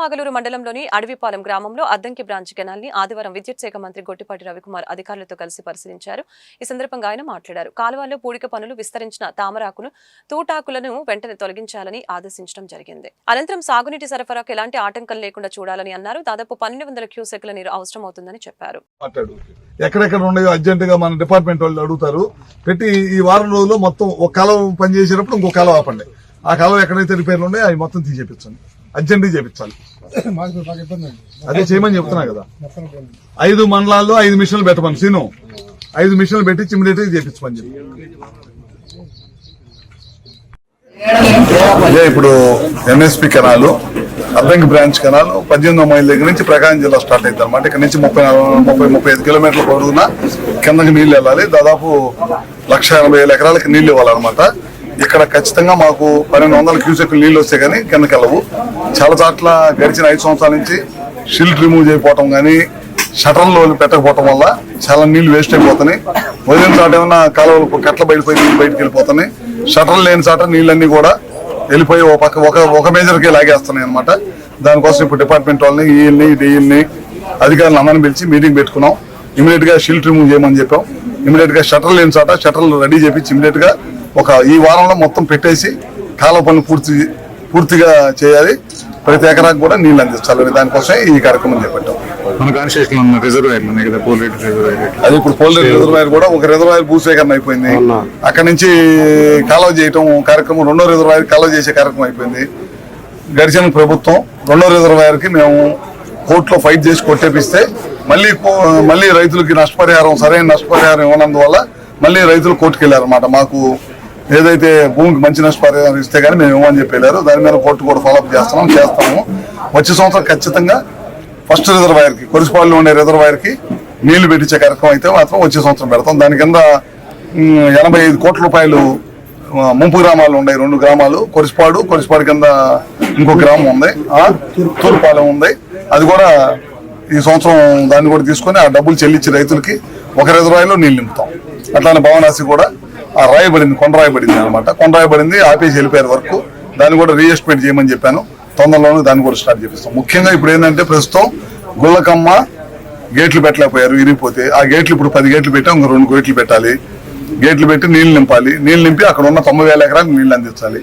చిన్నమాగలూరు మండలంలోని అడవిపాలెం గ్రామంలో అద్దంకి బ్రాంచ్ కెనాల్ని ఆదివారం విద్యుత్ శాఖ మంత్రి గొట్టిపాటి రవికుమార్ అధికారులతో కలిసి పరిశీలించారు. ఈ సందర్భంగా ఆయన మాట్లాడారు. కాలువల్లో పూడిక పనులు విస్తరించిన తామరాకును తూటాకులను వెంటనే తొలగించాలని ఆదేశించడం జరిగింది. అనంతరం సాగునీటి సరఫరాకు ఎలాంటి ఆటంకం లేకుండా చూడాలని అన్నారు. దాదాపు పన్నెండు వందల క్యూసెక్ల నీరు అవసరమవుతుందని చెప్పారు. ఎక్కడెక్కడ ఉన్నాయో అర్జెంట్గా మన డిపార్ట్మెంట్ వాళ్ళు అడుగుతారు. పెట్టి ఈ వారం రోజుల్లో మొత్తం ఒక కాలం పనిచేసేటప్పుడు ఇంకో కాలం ఆపండి. ఆ కాలం ఎక్కడైతే రిపేర్లు ఉన్నాయో అవి మొత్తం తీసేపించండి అర్జెంట్ చేపించాలి. మాకు బాగా ఇబ్బంది అండి. అదే చేయమని చెప్తున్నా కదా. ఐదు మండలాల్లో ఐదు మిషన్లు పెట్టమని సీను. ఐదు మిషన్లు పెట్టి ఇమీడియట్గా చేపించమని చెప్పి. అదే ఇప్పుడు NSP canal Addanki branch canal పద్దెనిమిదో మైల్ దగ్గర నుంచి ప్రకాశం జిల్లా స్టార్ట్ అయింది అనమాట ఇక్కడ నుంచి ముప్పై నాలుగు- ముప్పై ముప్పై ఐదు కిలోమీటర్ల పొడుగున కిందకి నీళ్ళు వెళ్ళాలి. దాదాపు లక్ష ఎనభై వేల ఎకరాలకి నీళ్ళు ఇవ్వాలన్నమాట. ఇక్కడ ఖచ్చితంగా మాకు పన్నెండు వందల క్యూసెక్ నీళ్ళు వస్తే కానీ కిందకి వెళ్ళవు. చాలా చోట్ల గడిచిన ఐదు సంవత్సరాల నుంచి షిల్ట్ రిమూవ్ చేయకపోవటం కానీ షటర్లు పెట్టకపోవటం వల్ల చాలా నీళ్ళు వేస్ట్ అయిపోతున్నాయి. వదిలిన చోట ఏమన్నా కాలువలు కట్ల బయటపోయి నీళ్ళు బయటకు వెళ్ళిపోతున్నాయి. షటర్లు లేని చోట నీళ్ళన్నీ కూడా వెళ్ళిపోయి ఒక పక్క ఒక ఒక మేజర్కి లాగేస్తున్నాయి అనమాట దానికోసం ఇప్పుడు డిపార్ట్మెంట్ వాళ్ళని ఈఎల్ని డిఎల్ని అధికారులు అందరిని పిలిచి మీటింగ్ పెట్టుకున్నాం. ఇమీడియట్గా గా రిమూవ్ చేయమని చెప్పాం. ఇమీడియట్గా షటర్లు షటర్ లేని చోట షటర్లు రెడీ చేపించి ఇమీడియట్గా ఒక ఈ వారంలో మొత్తం పెట్టేసి కాలువ పనులు పూర్తి పూర్తిగా చేయాలి. ప్రతి ఎకరాకు కూడా నీళ్ళు అందించాలి దానికోసం ఈ కార్యక్రమం చేపట్టాం. మన కాన్స్టిట్యూషన్ ఉన్న రిజర్వాయర్ ఉన్నాయి కదా? పోలేట్ రిజర్వాయర్ అది ఇప్పుడు రిజర్వాయర్ కూడా ఒక రిజర్వాయర్ భూసేకరణ అయిపోయింది. అక్కడ నుంచి కాలువ చేయటం కార్యక్రమం రెండో రిజర్వాయర్ కాలువ చేసే కార్యక్రమం అయిపోయింది. గడిచిన ప్రభుత్వం రెండో రిజర్వాయర్కి మేము కోర్టులో ఫైట్ చేసి కొట్టేపిస్తే మళ్ళీ మళ్ళీ రైతులకి నష్టపరిహారం సరైన నష్టపరిహారం ఇవ్వనందువల్ల మళ్ళీ రైతులు కోర్టుకు వెళ్ళారన్నమాట మాకు ఏదైతే భూమికి మంచి నష్టపరిహారం ఇస్తే కానీ మేము ఇవ్వమని చెప్పి వెళ్ళారు. దాని మీద కోర్టు కూడా ఫాలోఅప్ చేస్తున్నాం చేస్తాము. వచ్చే సంవత్సరం ఖచ్చితంగా ఫస్ట్ రిజర్వాయర్కి కొరిసిపాడులో ఉండే రిజర్వాయర్కి నీళ్ళు పెట్టించే కార్యక్రమం అయితే మాత్రం వచ్చే సంవత్సరం పెడతాం. దాని కింద ఎనభై ఐదు కోట్ల రూపాయలు ముంపు గ్రామాలు ఉన్నాయి రెండు గ్రామాలు కొరిసిపాడు కొరిసిపాడు కింద ఇంకో గ్రామం ఉంది ఆ తూర్పాలెం ఉంది. అది కూడా ఈ సంవత్సరం దాన్ని కూడా తీసుకొని ఆ డబ్బులు చెల్లించి రైతులకి ఒక రిజర్వాయర్లో నీళ్ళు నింపుతాం. అట్లానే భవనాసి కూడా రాయబడింది కొండరాయబడింది అనమాట. కొండరాయబడింది ఆపేసి వెళ్ళిపోయారు వరకు. దాన్ని కూడా రీఎస్టిమేట్ చేయమని చెప్పాను. తొందరలోనే దాన్ని కూడా స్టార్ట్ చేపిస్తాం. ముఖ్యంగా ఇప్పుడు ఏంటంటే ప్రస్తుతం గుల్లకమ్మ గేట్లు పెట్టలేకపోయారు ఇరిగిపోతే ఆ గేట్లు ఇప్పుడు పది గేట్లు పెట్టాం ఇంకా రెండు గేట్లు పెట్టాలి. గేట్లు పెట్టి నీళ్ళు నింపాలి. నీళ్ళు నింపి అక్కడ ఉన్న తొంభై వేల ఎకరాలకు నీళ్ళు అందించాలి.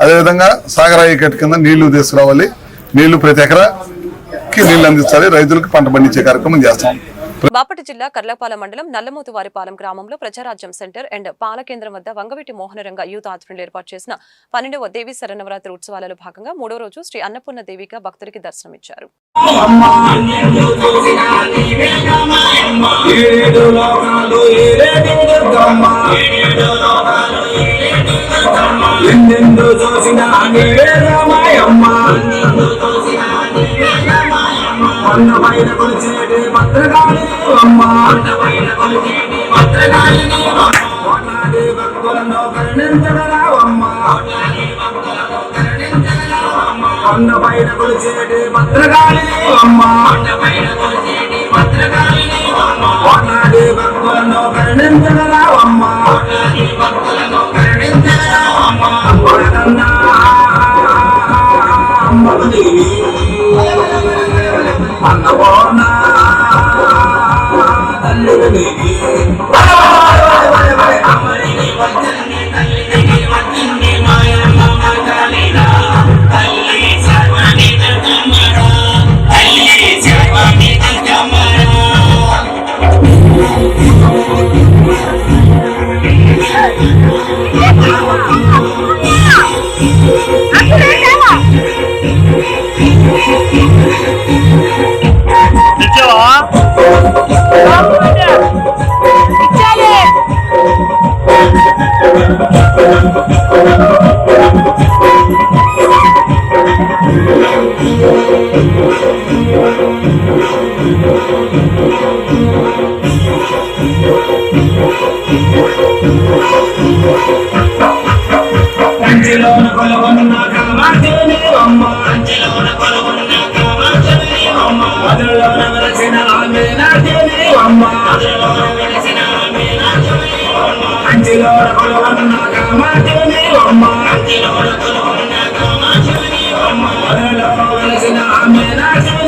అదేవిధంగా సాగరాయి కట్టు కింద నీళ్ళు తీసుకురావాలి. నీళ్ళు ప్రతి ఎకరాకి నీళ్ళు అందించాలి. రైతులకు పంట పండించే కార్యక్రమం చేస్తాం. బాపట్ల జిల్లా కర్లపాల మండలం నల్లమోతువారిపాలెం గ్రామంలో ప్రజారాజ్యం సెంటర్ అండ్ పాలకేంద్రం వద్ద వంగవీటి మోహనరంగ యూత్ ఆధ్వర్యంలో ఏర్పాటు చేసిన పన్నెండవ దేవి శరణవరాత్రి ఉత్సవాలలో భాగంగా మూడో రోజు శ్రీ అన్నపూర్ణ దేవిగా భక్తులకి దర్శనమిచ్చారు. ఏడు కరుణించగలవమ్మ అన్న పైన కొలిచేటి భద్రకాళి కోట్లాది భక్తులను అమ్మకు దేవి. అన్నపూర్ణ దేవి. కంచిలోన కొలవన్న కామాదేవి అమ్మ కంచిలోన కొలవన్న కామాదేవి అమ్మ మధురలోన వెలసిన ఆంజనేయదేవి అమ్మ మధురలోన వెలసిన ఆంజనేయదేవి అమ్మ కంచిలోన కొలవన్న కామాదేవి అమ్మ కంచిలోన కొలవన్న కామాదేవి అమ్మ మధురలోన వెలసిన వెలసిన మీనాక్షిని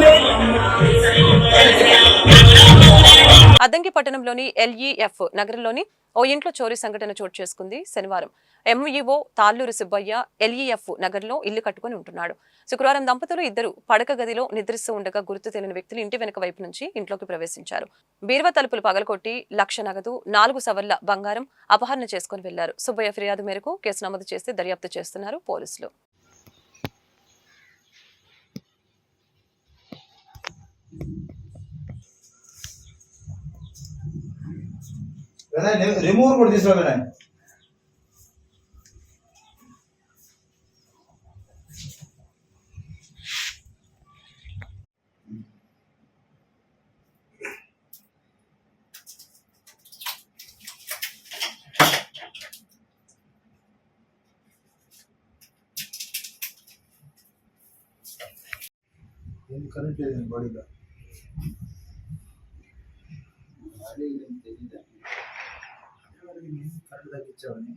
అద్దంకి పట్టణంలోని ఎల్ఈఎఫ్ నగరంలోని ఓ ఇంట్లో చోరీ సంఘటన చోటు చేసుకుంది శనివారం. ఎంఈఓ తాళ్ళూరు సుబ్బయ్య ఎల్ఈఎఫ్ నగర్లో ఇల్లు కట్టుకుని ఉంటున్నాడు. శుక్రవారం దంపతులు ఇద్దరు పడక గదిలో నిద్రిస్తూ ఉండగా గుర్తు తెలియని వ్యక్తులు ఇంటి వెనుక వైపు నుంచి ఇంట్లోకి ప్రవేశించారు. బీరువా తలుపులు పగలకొట్టి లక్ష నగదు నాలుగు సవర్ల బంగారం అపహరణ చేసుకుని వెళ్ళారు. సుబ్బయ్య ఫిర్యాదు మేరకు కేసు నమోదు చేసి దర్యాప్తు చేస్తున్నారు పోలీసులు. రిమూవర్ కూడా తీసుకురా వినయ్. ఏం కరెంట్ లేదు బాడీలో కరెంట్ తగ్గించావని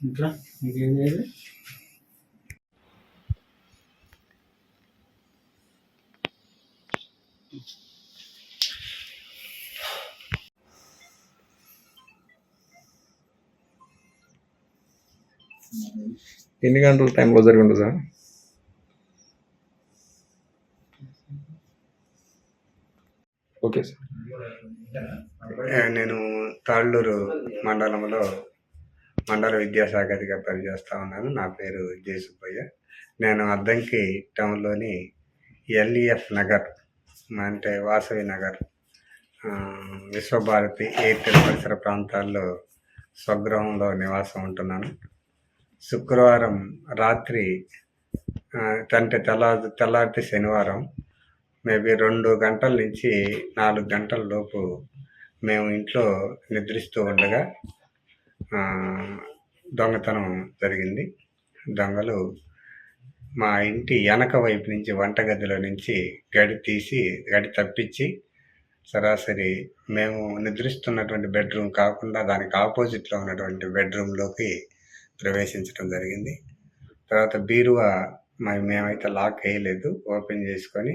ఇంకా ఇంకేం చేయాలి ఎన్ని గంటల టైంలో జరిగి ఉంటుంది సార్? Okay sir. నేను తాళ్ళూరు మండలంలో మండల విద్యాశాఖధిగా పనిచేస్తూ ఉన్నాను. నా పేరు జయసుబ్బయ్య. నేను అద్దంకి టౌన్లోని ఎల్ఈఎఫ్ నగర్ అంటే వాసవి నగర్ విశ్వభారతి ఎయిర్టెల్ పరిసర ప్రాంతాల్లో స్వగృహంలో నివాసం ఉంటున్నాను. శుక్రవారం రాత్రి అంటే తెల్లారి తెల్లారితే శనివారం మేబీ రెండు గంటల నుంచి నాలుగు గంటల లోపు మేము ఇంట్లో నిద్రిస్తూ ఉండగా దొంగతనం జరిగింది. దొంగలు మా ఇంటి వెనక వైపు నుంచి వంటగదిలో నుంచి గడి తీసి గడి తప్పించి సరాసరి మేము నిద్రిస్తున్నటువంటి బెడ్రూమ్ కాకుండా దానికి ఆపోజిట్లో ఉన్నటువంటి బెడ్రూమ్లోకి ప్రవేశించడం జరిగింది. తర్వాత బీరువా మరి మేమైతే లాక్ వేయలేదు. ఓపెన్ చేసుకొని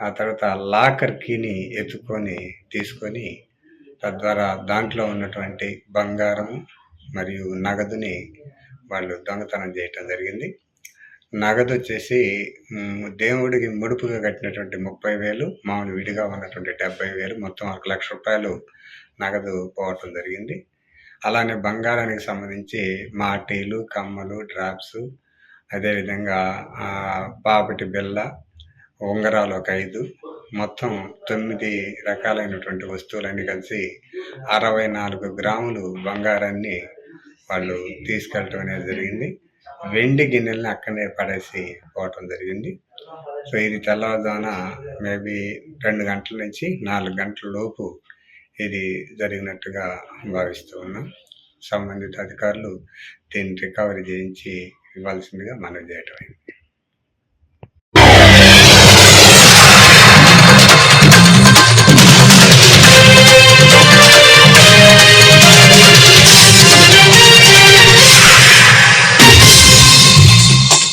ఆ తర్వాత లాకర్ కీని ఎత్తుకొని తీసుకొని తద్వారా దాంట్లో ఉన్నటువంటి బంగారం మరియు నగదుని వాళ్ళు దొంగతనం చేయటం జరిగింది. నగదు వచ్చేసి దేవుడికి ముడుపుగా కట్టినటువంటి ముప్పై వేలు మామూలు విడిగా ఉన్నటువంటి డెబ్బై వేలు మొత్తం ఒక లక్ష రూపాయలు నగదు పోవటం జరిగింది. అలానే బంగారానికి సంబంధించి మాటీలు కమ్మలు డ్రాప్స్ అదేవిధంగా బాపటి పాపటి బిళ్ళ ఉంగరాలు ఒక ఐదు మొత్తం తొమ్మిది రకాలైనటువంటి వస్తువులన్నీ కలిసి అరవై నాలుగు గ్రాములు బంగారాన్ని వాళ్ళు తీసుకెళ్ళటం అనేది జరిగింది. వెండి గిన్నెల్ని అక్కడనే పడేసి పోవటం జరిగింది. సో ఇది తెల్లవారుజామున మేబీ రెండు గంటల నుంచి నాలుగు గంటల లోపు ఇది జరిగినట్టుగా భావిస్తూ ఉన్నాం. సంబంధిత అధికారులు దీన్ని రికవరీ చేయించి ఇవ్వాల్సిందిగా మనవి చేయటం